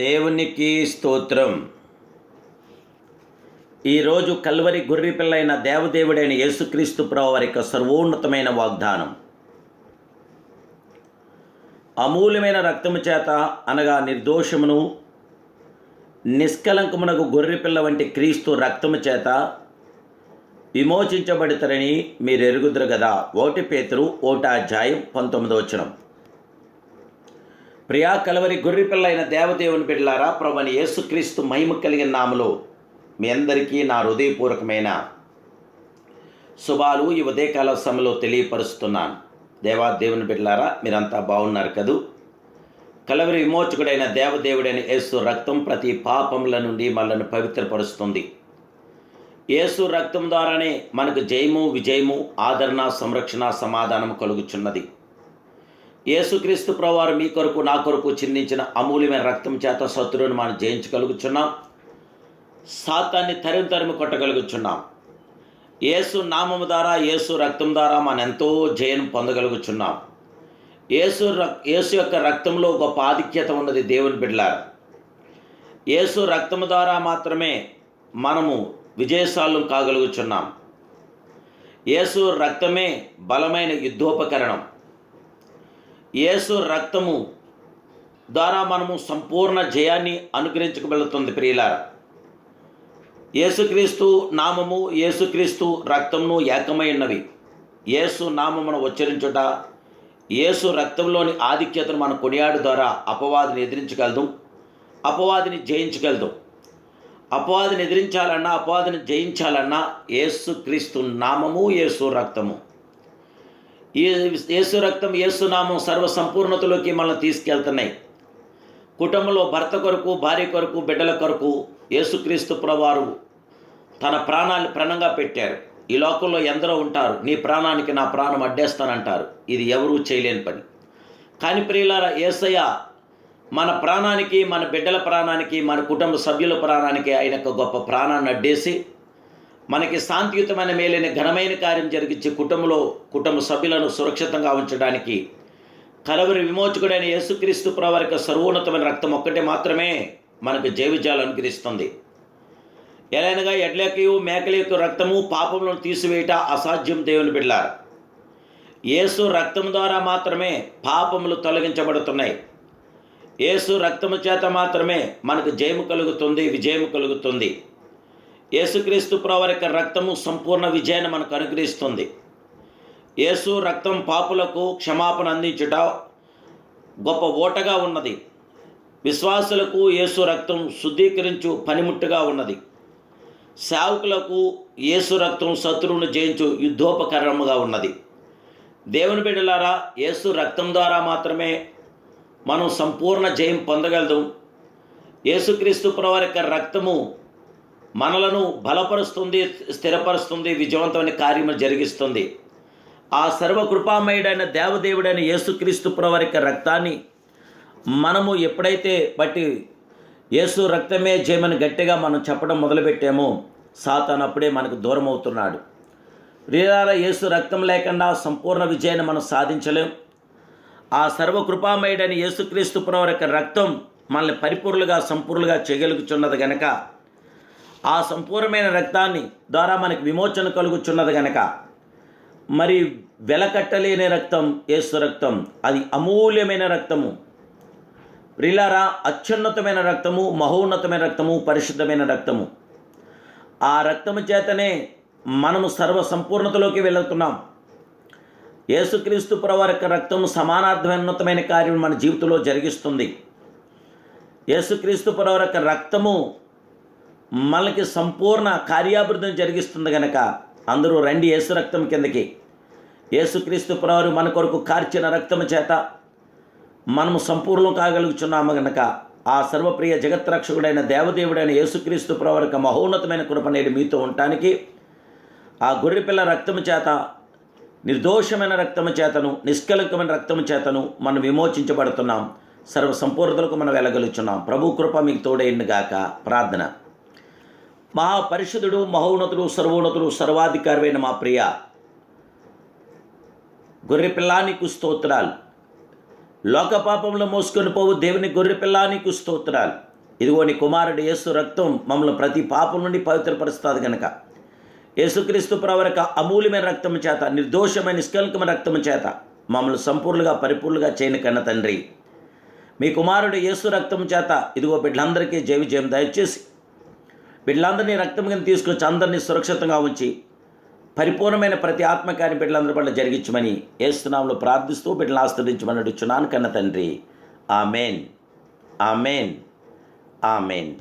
దేవునికి స్తోత్రం. ఈరోజు కల్వరి గొర్రెపిల్లైన దేవదేవుడైన యేసుక్రీస్తు ప్రభు వారి యొక్క సర్వోన్నతమైన వాగ్దానం. అమూల్యమైన రక్తము చేత అనగా నిర్దోషమును నిష్కలంకమునకు గొర్రెపిల్ల వంటి క్రీస్తు రక్తము చేత విమోచించబడతారని మీరు ఎరుగుదురు కదా ఓటి పేతురు ఓటా అధ్యాయం పంతొమ్మిదో వచనం. ప్రియా కలవరి గొర్రెపిల్ల అయిన దేవదేవుని బిడ్డలారా ప్రభుని యేసుక్రీస్తు మహిమ కలిగిన నామలో మీ అందరికీ నా హృదయపూర్వకమైన శుభాలు ఈ ఉదయకాల సమయంలో తెలియపరుస్తున్నాను. దేవా దేవుని బిడ్డలారా మీరంతా బాగున్నారు కదూ? కలవరి విమోచకుడైన దేవదేవుడైన యేసు రక్తం ప్రతి పాపముల నుండి మనల్ని పవిత్రపరుస్తుంది. యేసు రక్తం ద్వారానే మనకు జయము విజయము ఆదరణ సంరక్షణ సమాధానం కలుగుచున్నది. యేసుక్రీస్తు ప్రవారు మీ కొరకు నా కొరకు చిందించిన అమూల్యమైన రక్తం చేత శత్రువుని మనం జయించగలుగుచున్నాం. సాతాన్ని తరిమి తరిమి కొట్టగలుగుచున్నాం. యేసు నామం ద్వారా యేసు రక్తం ద్వారా మనం ఎంతో జయం పొందగలుగుచున్నాం. యేసు రక్ యేసు యొక్క రక్తంలో గొప్ప ఆధిక్యత ఉన్నది దేవుని బిడ్డలారా. యేసు రక్తం ద్వారా మాత్రమే మనము విజయశాలం కాగలుగుచున్నాం. యేసు రక్తమే బలమైన యుద్ధోపకరణం. యేసు రక్తము ద్వారా మనము సంపూర్ణ జయాన్ని అనుగ్రహించబడుతుంది ప్రియులారా. యేసుక్రీస్తు నామము యేసుక్రీస్తు రక్తమును ఏకమై ఉన్నవి యేసు నామమును ఉచ్చరించుట యేసు రక్తంలోని ఆధిక్యతను మన కొనియాడు ద్వారా అపవాదిని ఎదిరించగలదు అపవాదిని జయించగలదు. అపవాదిని ఎదిరించాలన్నా అపవాదిని జయించాలన్నా యేసుక్రీస్తు నామము యేసు రక్తము. యేసు రక్తం యేసు నామం సర్వ సంపూర్ణతలోకి మనల్ని తీసుకెళ్తున్నాయి. కుటుంబంలో భర్త కొరకు భార్య కొరకు బిడ్డల కొరకు యేసుక్రీస్తు ప్రవారు తన ప్రాణాన్ని ప్రణంగా పెట్టారు. ఈ లోకంలో ఎందరో ఉంటారు నీ ప్రాణానికి నా ప్రాణం అడ్డేస్తానంటారు. ఇది ఎవరూ చేయలేని పని. కానీ ప్రియులారా ఏసయ్య మన ప్రాణానికి మన బిడ్డల ప్రాణానికి మన కుటుంబ సభ్యుల ప్రాణానికి ఆయన యొక్క గొప్ప ప్రాణాన్ని అడ్డేసి మనకి శాంతియుతమైన మేలైన ఘనమైన కార్యం జరిగించి కుటుంబంలో కుటుంబ సభ్యులను సురక్షితంగా ఉంచడానికి కలవరి విమోచకుడైన యేసుక్రీస్తు ప్రవారిక సర్వోన్నతమైన రక్తం ఒక్కటే మాత్రమే మనకు జైవిజాలు అనుగ్రహిస్తుంది. ఎలాగా ఎడ్లకి మేకల యొక్క రక్తము పాపములను తీసివేయట అసాధ్యం దేవుని బిడ్డారు యేసు రక్తం ద్వారా మాత్రమే పాపములు తొలగించబడుతున్నాయి. యేసు రక్తము చేత మాత్రమే మనకు జయము కలుగుతుంది విజయము కలుగుతుంది. యేసుక్రీస్తు ప్రవారి యొక్క రక్తము సంపూర్ణ విజయాన్ని మనకు అనుగ్రహిస్తుంది. యేసు రక్తం పాపులకు క్షమాపణ అందించుట గొప్ప ఓటగా ఉన్నది. విశ్వాసులకు యేసు రక్తం శుద్ధీకరించు పనిముట్టుగా ఉన్నది. సేవకులకు యేసు రక్తం శత్రువును జయించు యుద్ధోపకరణముగా ఉన్నది. దేవుని బిడ్డలారా యేసు రక్తం ద్వారా మాత్రమే మనం సంపూర్ణ జయం పొందగలదు. యేసుక్రీస్తు ప్రవారి యొక్క రక్తము మనలను బలపరుస్తుంది స్థిరపరుస్తుంది విజయవంతమైన కార్యము జరిగిస్తుంది. ఆ సర్వకృపామయుడైన దేవదేవుడైన యేసుక్రీస్తు ప్రవర్ రక్తాన్ని మనము ఎప్పుడైతే బట్టి యేసు రక్తమే జయమని గట్టిగా మనం చెప్పడం మొదలుపెట్టామో సాతాన్ అప్పుడే మనకు దూరం అవుతున్నాడు ప్రియాల యేసు రక్తం లేకుండా సంపూర్ణ విజయాన్ని మనం సాధించలేం. ఆ సర్వకృపామయుడైన యేసుక్రీస్తు ప్రవర్ యొక్క రక్తం మనల్ని పరిపూర్ణగా సంపూర్ణంగా చేయగలుగుచున్నది గనక ఆ సంపూర్ణమైన రక్తాన్ని ద్వారా మనకి విమోచన కలుగుచున్నది గనక. మరి వెలకట్టలేని రక్తం ఏసు రక్తం అది అమూల్యమైన రక్తము. ప్రిలారా అత్యున్నతమైన రక్తము మహోన్నతమైన రక్తము పరిశుద్ధమైన రక్తము. ఆ రక్తము చేతనే మనము సర్వ సంపూర్ణతలోకి వెళుతున్నాం. యేసుక్రీస్తు ప్రవారి రక్తం రక్తము సమానార్థమైనతమైన కార్యం మన జీవితంలో జరిగిస్తుంది. యేసుక్రీస్తు ప్రవారి రక్తము మనకి సంపూర్ణ కార్యాభివృద్ధిని జరిగిస్తుంది కనుక అందరూ రండి యేసు రక్తం కిందకి. యేసుక్రీస్తు ప్రవారు మన కొరకు కార్చిన రక్తము చేత మనము సంపూర్ణం కాగలుగుచున్నాము గనక. ఆ సర్వప్రియ జగత్రక్షకుడైన దేవదేవుడైన యేసుక్రీస్తు ప్రవరక మహోన్నతమైన కృప నేడు మీతో ఉండటానికి ఆ గొర్రెపిల్ల రక్తము చేత నిర్దోషమైన రక్తము చేతను నిష్కలంకమైన రక్తము చేతను మనం విమోచించబడుతున్నాం. సర్వ సంపూర్ణతలకు మనం వెళ్ళగలుగుతున్నాం ప్రభు కృప మీకు తోడైంది గాక ప్రార్థన. మహాపరిషుదుడు మహోన్నతుడు సర్వోన్నతుడు సర్వాధికారమైన మా ప్రియ గొర్రెపిల్లానికి స్తోత్రాలు. లోక పాపంలో మోసుకొని పోవు దేవుని గొర్రె పిల్లానికి స్తోత్రాలు. ఇదిగో నీ కుమారుడు యేసు రక్తం మమ్మల్ని ప్రతి పాపం నుండి పవిత్రపరుస్తుంది కనుక యేసుక్రీస్తు ప్రవరక అమూల్యమైన రక్తం చేత నిర్దోషమైన నిష్కల్కమైన రక్తం చేత మమ్మల్ని సంపూర్ణంగా పరిపూర్ణంగా చేయని కన్న తండ్రి. మీ కుమారుడు యేసు రక్తం చేత ఇదిగో బిడ్డలందరికీ జయ విజయం దయచేసి బిడ్డలందరినీ రక్తం కింద తీసుకొచ్చి అందరినీ సురక్షితంగా ఉంచి పరిపూర్ణమైన ప్రతి ఆత్మకార్యం బిడ్డలందరి పట్ల జరిగించమని ఏస్తున్నాంలో ప్రార్థిస్తూ బిడ్డలను ఆస్వాదించమని అడుగుచున్నాను. కన్న తండ్రి. ఆమెన్. ఆమెన్. ఆమెన్.